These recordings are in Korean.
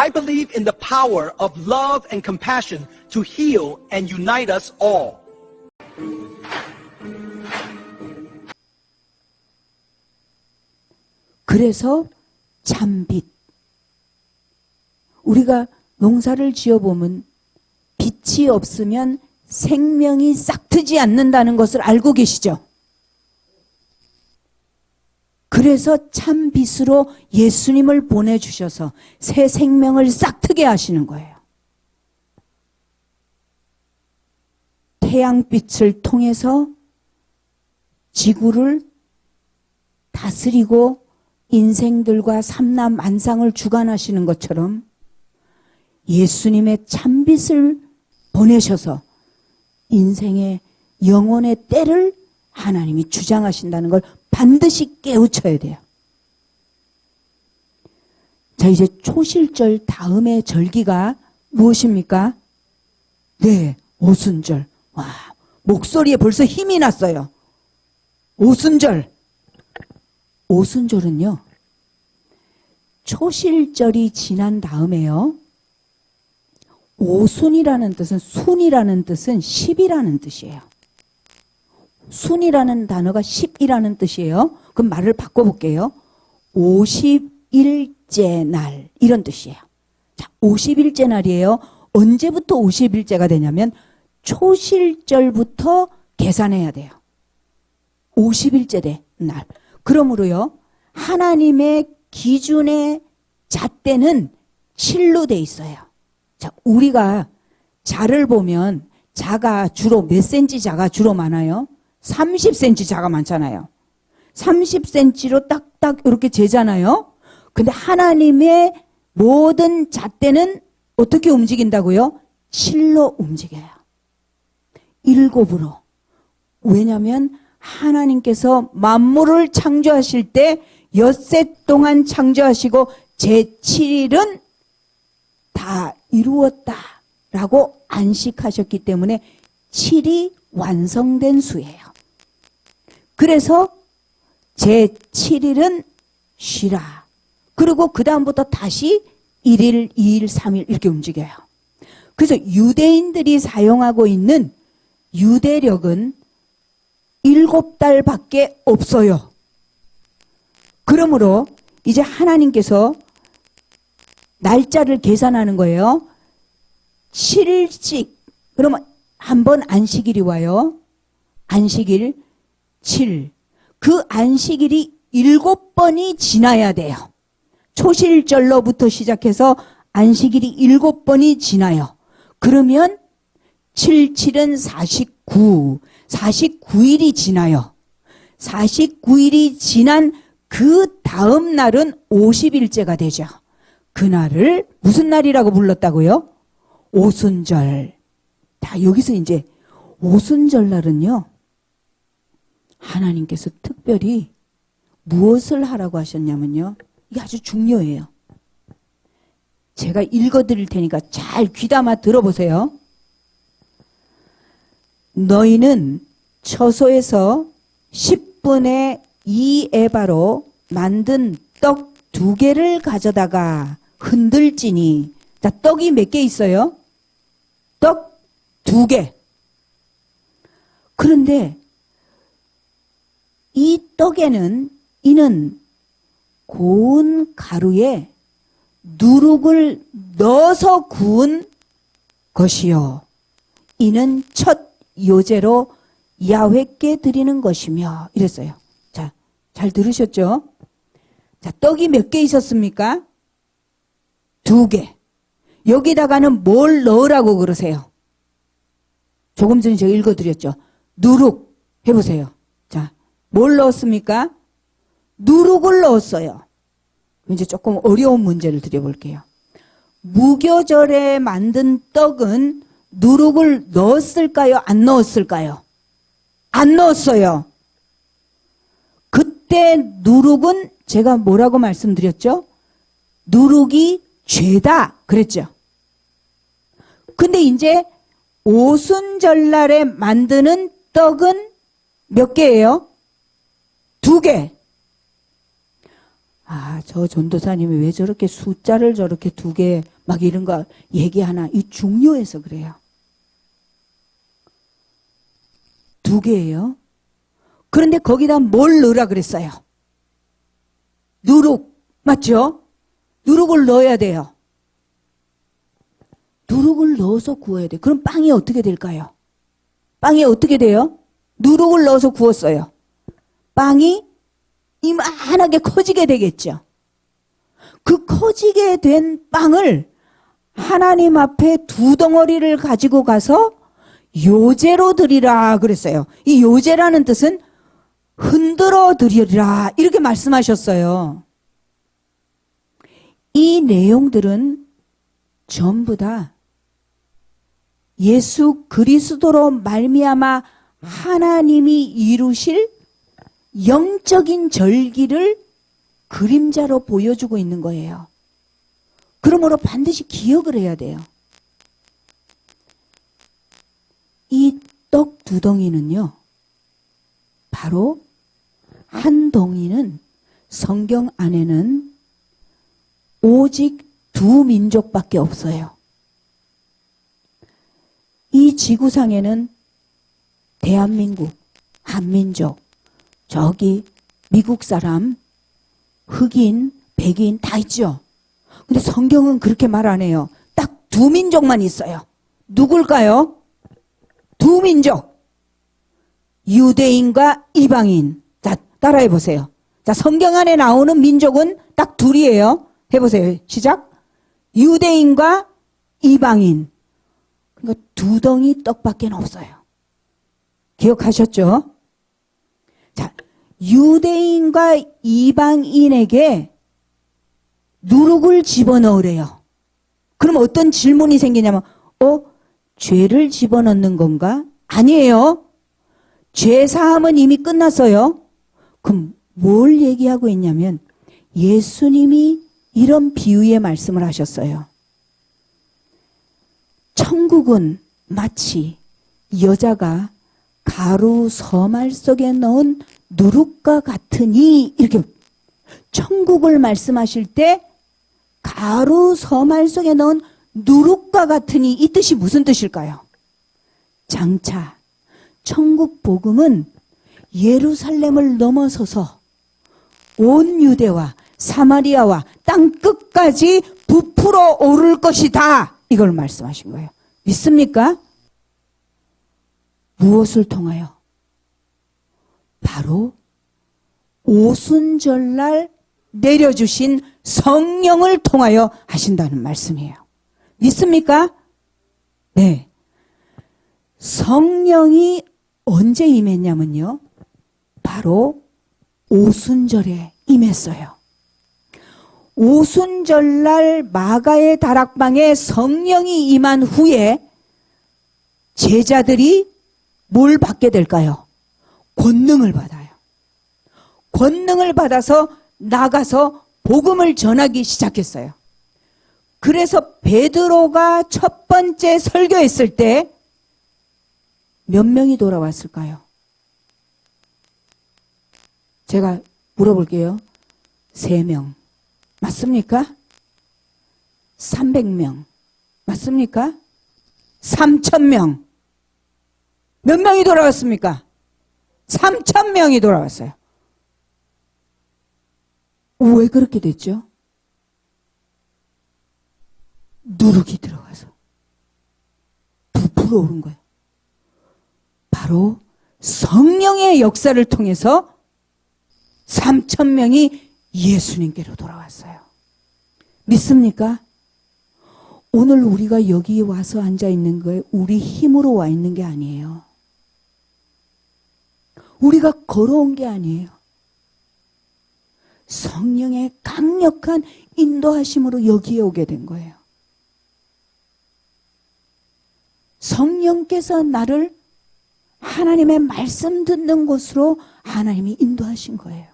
I believe in the power of love and compassion to heal and unite us all. 그래서 참빛. 우리가 농사를 지어보면 빛이 없으면 생명이 싹트지 않는다는 것을 알고 계시죠? 그래서 참 빛으로 예수님을 보내주셔서 새 생명을 싹트게 하시는 거예요. 태양빛을 통해서 지구를 다스리고 인생들과 삼남 만상을 주관하시는 것처럼 예수님의 참빛을 보내셔서 인생의 영혼의 때를 하나님이 주장하신다는 걸 반드시 깨우쳐야 돼요. 자, 이제 초실절 다음의 절기가 무엇입니까? 네, 오순절. 와, 목소리에 벌써 힘이 났어요. 오순절. 오순절은요, 초실절이 지난 다음에요, 오순이라는 뜻은, 순이라는 뜻은 10이라는 뜻이에요. 순이라는 단어가 10이라는 뜻이에요. 그럼 말을 바꿔볼게요. 50일째 날, 이런 뜻이에요. 자, 50일째 날이에요. 언제부터 50일째가 되냐면, 초실절부터 계산해야 돼요. 50일째 돼, 날. 그러므로요, 하나님의 기준의 잣대는 7로 돼 있어요. 자, 우리가 자를 보면 자가 주로 몇 센치 자가 주로 많아요? 30cm 자가 많잖아요. 30cm로 딱딱 이렇게 재잖아요. 근데 하나님의 모든 잣대는 어떻게 움직인다고요? 7로 움직여요. 일곱으로. 왜냐하면 하나님께서 만물을 창조하실 때 엿새 동안 창조하시고 제7일은 다 이루었다 라고 안식하셨기 때문에 7이 완성된 수예요. 그래서 제 7일은 쉬라. 그리고 그 다음부터 다시 1일, 2일, 3일 이렇게 움직여요. 그래서 유대인들이 사용하고 있는 유대력은 일곱 달밖에 없어요. 그러므로 이제 하나님께서 날짜를 계산하는 거예요. 7일씩 그러면 한 번 안식일이 와요. 안식일 7. 그 안식일이 일곱 번이 지나야 돼요. 초실절로부터 시작해서 안식일이 일곱 번이 지나요. 그러면 7, 7은 49. 49일이 지나요. 49일이 지난 그 다음 날은 50일째가 되죠. 그날을 무슨 날이라고 불렀다고요? 오순절. 다 여기서 이제 오순절 날은요. 하나님께서 특별히 무엇을 하라고 하셨냐면요. 이게 아주 중요해요. 제가 읽어 드릴 테니까 잘 귀담아 들어보세요. 너희는 처소에서 10분의 2에바로 만든 떡 두 개를 가져다가 흔들지니 자 떡이 몇 개 있어요? 떡 두 개. 그런데 이 떡에는 이는 고운 가루에 누룩을 넣어서 구운 것이요. 이는 첫 요제로 야훼께 드리는 것이며 이랬어요. 자, 잘 들으셨죠? 자, 떡이 몇 개 있었습니까? 두 개. 여기다가는 뭘 넣으라고 그러세요? 조금 전에 제가 읽어드렸죠. 누룩 해보세요. 자, 뭘 넣었습니까? 누룩을 넣었어요. 이제 조금 어려운 문제를 드려볼게요. 무교절에 만든 떡은 누룩을 넣었을까요? 안 넣었을까요? 안 넣었어요. 그때 누룩은 제가 뭐라고 말씀드렸죠? 누룩이 죄다 그랬죠. 근데 이제 오순절날에 만드는 떡은 몇 개예요? 두 개. 아, 저 전도사님이 왜 저렇게 숫자를 저렇게 두 개 막 이런 거 얘기하나? 이 중요해서 그래요. 두 개예요. 그런데 거기다 뭘 넣으라 그랬어요? 누룩. 맞죠? 누룩을 넣어야 돼요. 누룩을 넣어서 구워야 돼. 그럼 빵이 어떻게 될까요? 빵이 어떻게 돼요? 누룩을 넣어서 구웠어요. 빵이 이만하게 커지게 되겠죠. 그 커지게 된 빵을 하나님 앞에 두 덩어리를 가지고 가서 요제로 드리라 그랬어요. 이 요제라는 뜻은 흔들어 드리라 이렇게 말씀하셨어요. 이 내용들은 전부 다 예수 그리스도로 말미암아 하나님이 이루실 영적인 절기를 그림자로 보여주고 있는 거예요. 그러므로 반드시 기억을 해야 돼요. 이 떡 두 덩이는요, 바로 한 덩이는 성경 안에는 오직 두 민족밖에 없어요. 이 지구상에는 대한민국, 한민족, 저기 미국 사람, 흑인, 백인 다 있죠. 근데 성경은 그렇게 말 안 해요. 딱 두 민족만 있어요. 누굴까요? 두 민족. 유대인과 이방인. 자, 따라해 보세요. 자, 성경 안에 나오는 민족은 딱 둘이에요. 해 보세요. 시작. 유대인과 이방인. 그러니까 두 덩이 떡밖에 없어요. 기억하셨죠? 자, 유대인과 이방인에게 누룩을 집어넣으래요. 그럼 어떤 질문이 생기냐면, 어? 죄를 집어넣는 건가? 아니에요. 죄 사함은 이미 끝났어요. 그럼 뭘 얘기하고 있냐면, 예수님이 이런 비유의 말씀을 하셨어요. 천국은 마치 여자가 가루 서말 속에 넣은 누룩과 같으니 이렇게 천국을 말씀하실 때 가루 서말 속에 넣은 누룩과 같으니 이 뜻이 무슨 뜻일까요? 장차 천국 복음은 예루살렘을 넘어서서 온 유대와 사마리아와 땅 끝까지 부풀어 오를 것이다. 이걸 말씀하신 거예요. 믿습니까? 무엇을 통하여? 바로 오순절날 내려주신 성령을 통하여 하신다는 말씀이에요. 믿습니까? 네. 성령이 언제 임했냐면요. 바로 오순절에 임했어요. 오순절날 마가의 다락방에 성령이 임한 후에 제자들이 뭘 받게 될까요? 권능을 받아요. 권능을 받아서 나가서 복음을 전하기 시작했어요. 그래서 베드로가 첫 번째 설교했을 때 몇 명이 돌아왔을까요? 제가 물어볼게요. 세 명. 맞습니까? 300명. 맞습니까? 3,000명. 몇 명이 돌아왔습니까? 3,000명이 돌아왔어요. 왜 그렇게 됐죠? 누룩이 들어가서 부풀어 오른 거예요. 바로 성령의 역사를 통해서 3천 명이 예수님께로 돌아왔어요. 믿습니까? 오늘 우리가 여기 와서 앉아 있는 거에 우리 힘으로 와 있는 게 아니에요. 우리가 걸어온 게 아니에요. 성령의 강력한 인도하심으로 여기에 오게 된 거예요. 성령께서 나를 하나님의 말씀 듣는 곳으로 하나님이 인도하신 거예요.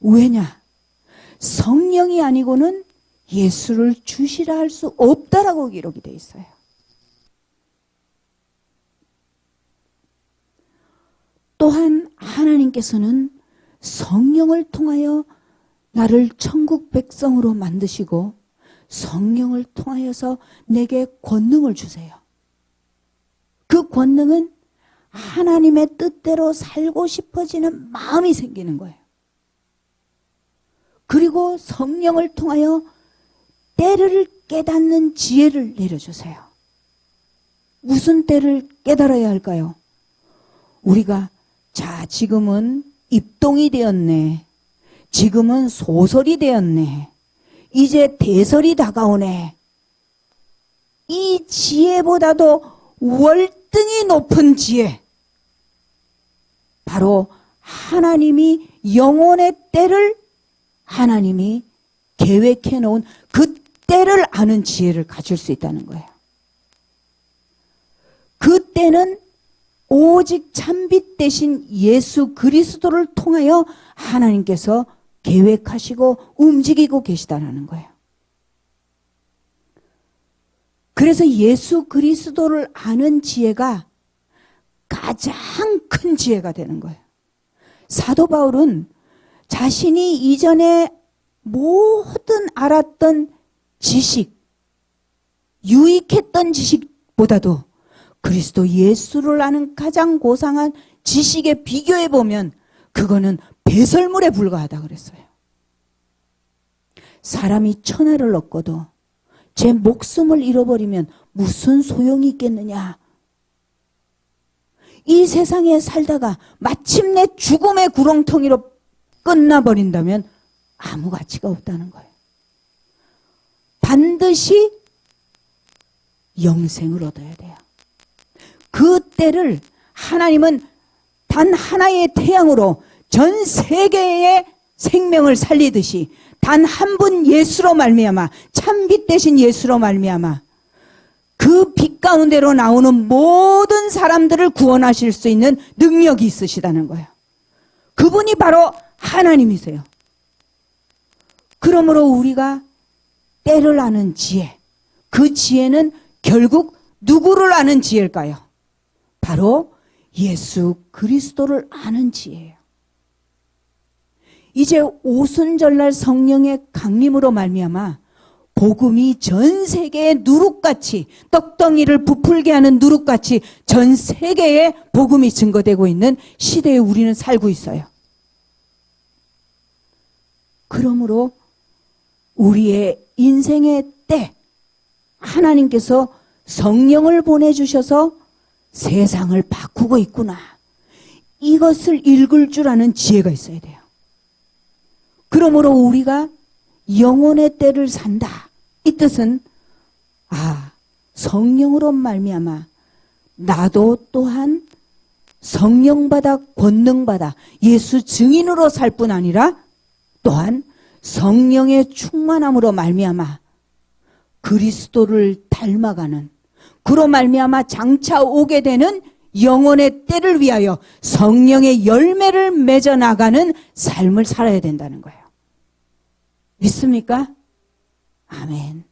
왜냐? 성령이 아니고는 예수를 주시라 할 수 없다라고 기록이 되어 있어요. 또한 하나님께서는 성령을 통하여 나를 천국 백성으로 만드시고 성령을 통하여서 내게 권능을 주세요. 그 권능은 하나님의 뜻대로 살고 싶어지는 마음이 생기는 거예요. 그리고 성령을 통하여 때를 깨닫는 지혜를 내려주세요. 무슨 때를 깨달아야 할까요? 우리가 자 지금은 입동이 되었네. 지금은 소설이 되었네. 이제 대설이 다가오네. 이 지혜보다도 월등히 높은 지혜. 바로 하나님이 영혼의 때를 하나님이 계획해 놓은 그 때를 아는 지혜를 가질 수 있다는 거예요. 그 때는 오직 참빛 대신 예수 그리스도를 통하여 하나님께서 계획하시고 움직이고 계시다는 거예요. 그래서 예수 그리스도를 아는 지혜가 가장 큰 지혜가 되는 거예요. 사도 바울은 자신이 이전에 모든 알았던 지식, 유익했던 지식보다도 그리스도 예수를 아는 가장 고상한 지식에 비교해 보면 그거는 배설물에 불과하다 그랬어요. 사람이 천하를 얻고도 제 목숨을 잃어버리면 무슨 소용이 있겠느냐? 이 세상에 살다가 마침내 죽음의 구렁텅이로 끝나버린다면 아무 가치가 없다는 거예요. 반드시 영생을 얻어야 돼요. 그 때를 하나님은 단 하나의 태양으로 전 세계의 생명을 살리듯이 단 한 분 예수로 말미암아 참빛 대신 예수로 말미암아 그 빛 가운데로 나오는 모든 사람들을 구원하실 수 있는 능력이 있으시다는 거예요. 그분이 바로 하나님이세요. 그러므로 우리가 때를 아는 지혜, 그 지혜는 결국 누구를 아는 지혜일까요? 바로 예수 그리스도를 아는 지혜예요. 이제 오순절날 성령의 강림으로 말미암아 복음이 전 세계에 누룩같이 떡덩이를 부풀게 하는 누룩같이 전 세계에 복음이 증거되고 있는 시대에 우리는 살고 있어요. 그러므로 우리의 인생의 때 하나님께서 성령을 보내주셔서 세상을 바꾸고 있구나. 이것을 읽을 줄 아는 지혜가 있어야 돼요. 그러므로 우리가 영혼의 때를 산다. 이 뜻은 아 성령으로 말미암아 나도 또한 성령 받아 권능 받아 예수 증인으로 살 뿐 아니라 또한 성령의 충만함으로 말미암아 그리스도를 닮아가는 그로 말미암아 장차 오게 되는 영혼의 때를 위하여 성령의 열매를 맺어 나가는 삶을 살아야 된다는 거예요. 믿습니까? 아멘.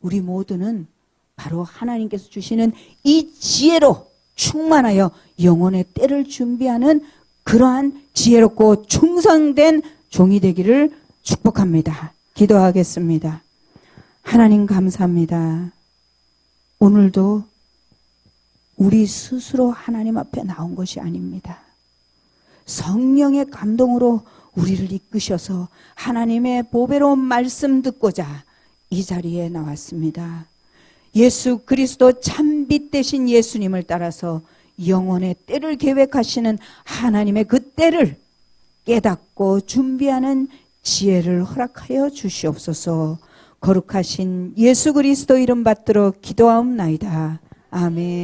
우리 모두는 바로 하나님께서 주시는 이 지혜로 충만하여 영혼의 때를 준비하는 그러한 지혜롭고 충성된 종이 되기를 축복합니다. 기도하겠습니다. 하나님 감사합니다. 오늘도 우리 스스로 하나님 앞에 나온 것이 아닙니다. 성령의 감동으로 우리를 이끄셔서 하나님의 보배로운 말씀 듣고자 이 자리에 나왔습니다. 예수 그리스도 참빛 대신 예수님을 따라서 영혼의 때를 계획하시는 하나님의 그 때를 깨닫고 준비하는 지혜를 허락하여 주시옵소서 거룩하신 예수 그리스도 이름 받들어 기도하옵나이다. 아멘.